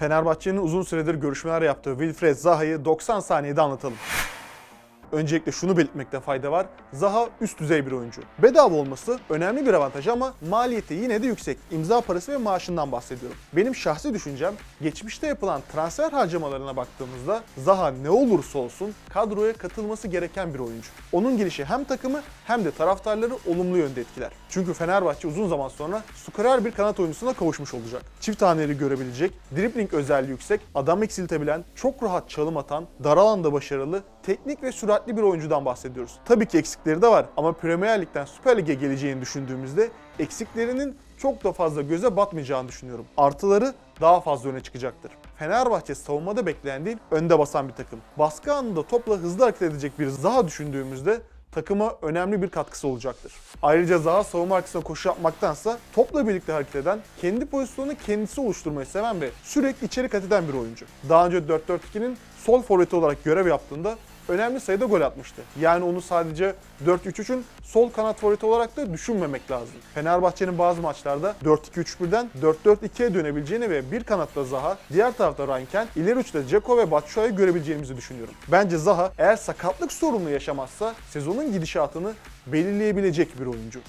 Fenerbahçe'nin uzun süredir görüşmeler yaptığı Wilfred Zaha'yı 90 saniyede anlatalım. Öncelikle şunu belirtmekte fayda var. Zaha üst düzey bir oyuncu. Bedava olması önemli bir avantaj ama maliyeti yine de yüksek. İmza parası ve maaşından bahsediyorum. Benim şahsi düşüncem geçmişte yapılan transfer harcamalarına baktığımızda Zaha ne olursa olsun kadroya katılması gereken bir oyuncu. Onun gelişi hem takımı hem de taraftarları olumlu yönde etkiler. Çünkü Fenerbahçe uzun zaman sonra skorer bir kanat oyuncusuna kavuşmuş olacak. Çift taneleri görebilecek, dribbling özelliği yüksek, adam eksiltebilen, çok rahat çalım atan, dar alanda başarılı, teknik ve süratli bir oyuncudan bahsediyoruz. Tabii ki eksikleri de var ama Premier Lig'den Süper Lig'e geleceğini düşündüğümüzde eksiklerinin çok da fazla göze batmayacağını düşünüyorum. Artıları daha fazla öne çıkacaktır. Fenerbahçe savunmada bekleyen değil, önde basan bir takım. Baskı anında topla hızlı hareket edecek bir Zaha düşündüğümüzde takıma önemli bir katkısı olacaktır. Ayrıca Zaha savunma arkasına koşu yapmaktansa topla birlikte hareket eden, kendi pozisyonunu kendisi oluşturmayı seven ve sürekli içeri kat eden bir oyuncu. Daha önce 4-4-2'nin sol forveti olarak görev yaptığında önemli sayıda gol atmıştı. Yani onu sadece 4-3-3'ün sol kanat forveti olarak da düşünmemek lazım. Fenerbahçe'nin bazı maçlarda 4-2-3-1'den 4-4-2'ye dönebileceğini ve bir kanatta Zaha, diğer tarafta Ranken, ileri uçta Ceko ve Batshuayi'yi görebileceğimizi düşünüyorum. Bence Zaha eğer sakatlık sorunu yaşamazsa sezonun gidişatını belirleyebilecek bir oyuncu.